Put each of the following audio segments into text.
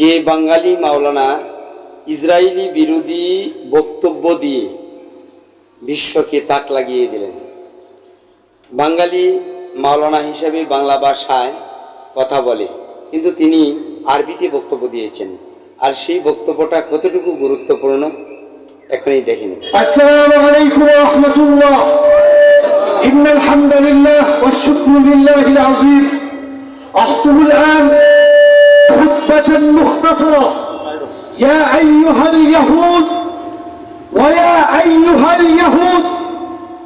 যে বাঙালি মাওলানা ইসরায়েলি বিরোধী বক্তব্য দিয়ে বিশ্বকে তাক লাগিয়ে দিলেন। বাঙালি মাওলানা হিসেবে বাংলা ভাষায় কথা বলে, কিন্তু তিনি আরবিতে বক্তব্য দিয়েছেন। আর সেই বক্তব্যটা কতটুকু গুরুত্বপূর্ণ, এখনই দেখেন আসসালামু আলাইকুম রাহমাতুল্লাহ। يا أيها اليهود ويا أيها اليهود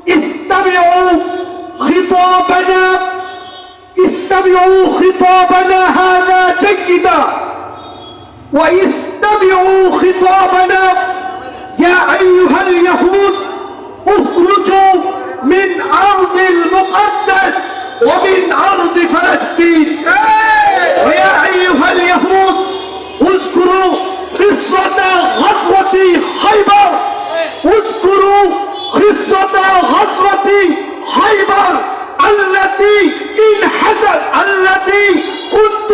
استمعوا خطابنا استمعوا خطابنا هذا جيدا. واستمعوا خطابنا يا أيها اليهود النار التي إن التي كنت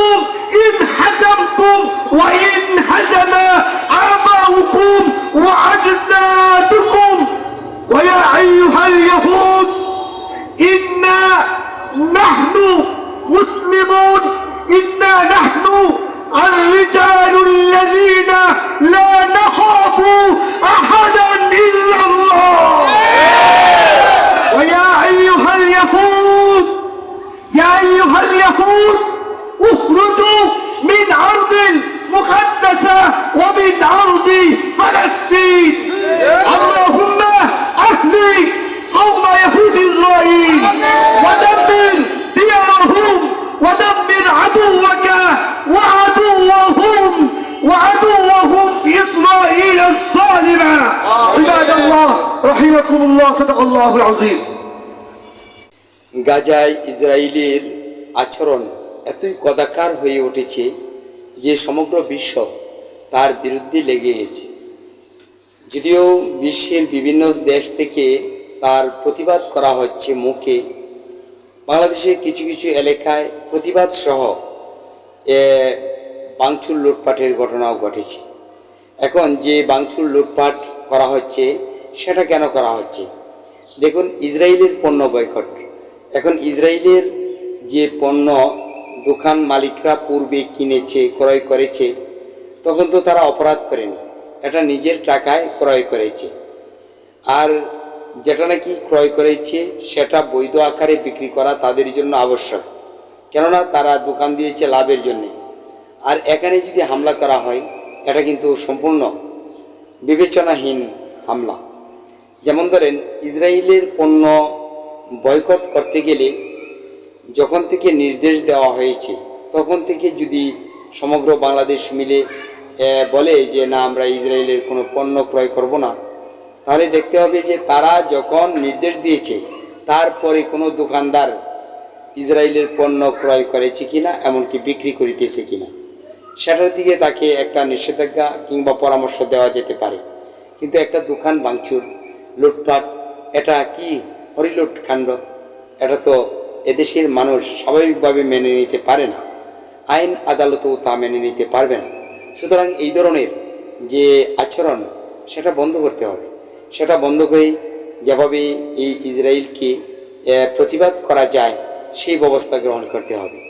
يا أيها اليهود اخرجوا من أرض المقدسة ومن أرض فلسطين. اللهم أهلك قوم يهود إسرائيل ودمر ديارهم ودمر عدوك وعدوهم وعدوهم إسرائيل الظالمة. عباد الله رحمكم الله صدق الله العظيم. গাজায় ইসরায়েলের আচরণ এতই কদাকার হয়ে উঠেছে যে সমগ্র বিশ্ব তার বিরুদ্ধে লেগে গেছে। যদিও বিশ্বের বিভিন্ন দেশ থেকে তার প্রতিবাদ করা হচ্ছে মুখে, বাংলাদেশের কিছু কিছু এলাকায় প্রতিবাদ সহ বাংচুর লুটপাটের ঘটনাও ঘটেছে। এখন যে বাংচুর লুটপাট করা হচ্ছে, সেটা কেন করা হচ্ছে? দেখুন, ইসরায়েলের পণ্য বয়কট। এখন ইসরায়েলের যে পণ্য দোকান মালিকরা পূর্বে কিনেছে, ক্রয় করেছে, তখন তো তারা অপরাধ করেনি। এটা নিজের টাকায় ক্রয় করেছে। আর যেটা নাকি ক্রয় করেছে, সেটা বৈধ আকারে বিক্রি করা তাদের জন্য আবশ্যক। কেননা তারা দোকান দিয়েছে লাভের জন্যে। আর এখানে যদি হামলা করা হয়, এটা কিন্তু সম্পূর্ণ বিবেচনাহীন হামলা। যেমন ধরেন, ইসরায়েলের পণ্য বয়কট করতে গেলে যখন থেকে নির্দেশ দেওয়া হয়েছে, তখন থেকে যদি সমগ্র বাংলাদেশ মিলে বলে যে না, আমরা ইসরায়েলের কোনো পণ্য ক্রয় করব না, তাহলে দেখতে হবে যে তারা যখন নির্দেশ দিয়েছে, তারপরে কোনো দোকানদার ইসরায়েলের পণ্য ক্রয় করেছে কিনা, এমনকি বিক্রি করিতেছে কিনা, সেটার দিকে তাকে একটা নিষেধাজ্ঞা কিংবা পরামর্শ দেওয়া যেতে পারে। কিন্তু একটা দোকান ভাঙচুর, লুটপাট, এটা কি হরিলুট কাণ্ড। এটা তো এদেশের মানুষ স্বাভাবিকভাবে মেনে নিতে পারে না। আইন আদালতও তা মেনে নিতে পারবে না। সুতরাং এই ধরনের যে আচরণ, সেটা বন্ধ করতে হবে। সেটা বন্ধ করে যেভাবে এই ইসরায়েলকে প্রতিবাদ করা যায়, সেই ব্যবস্থা গ্রহণ করতে হবে।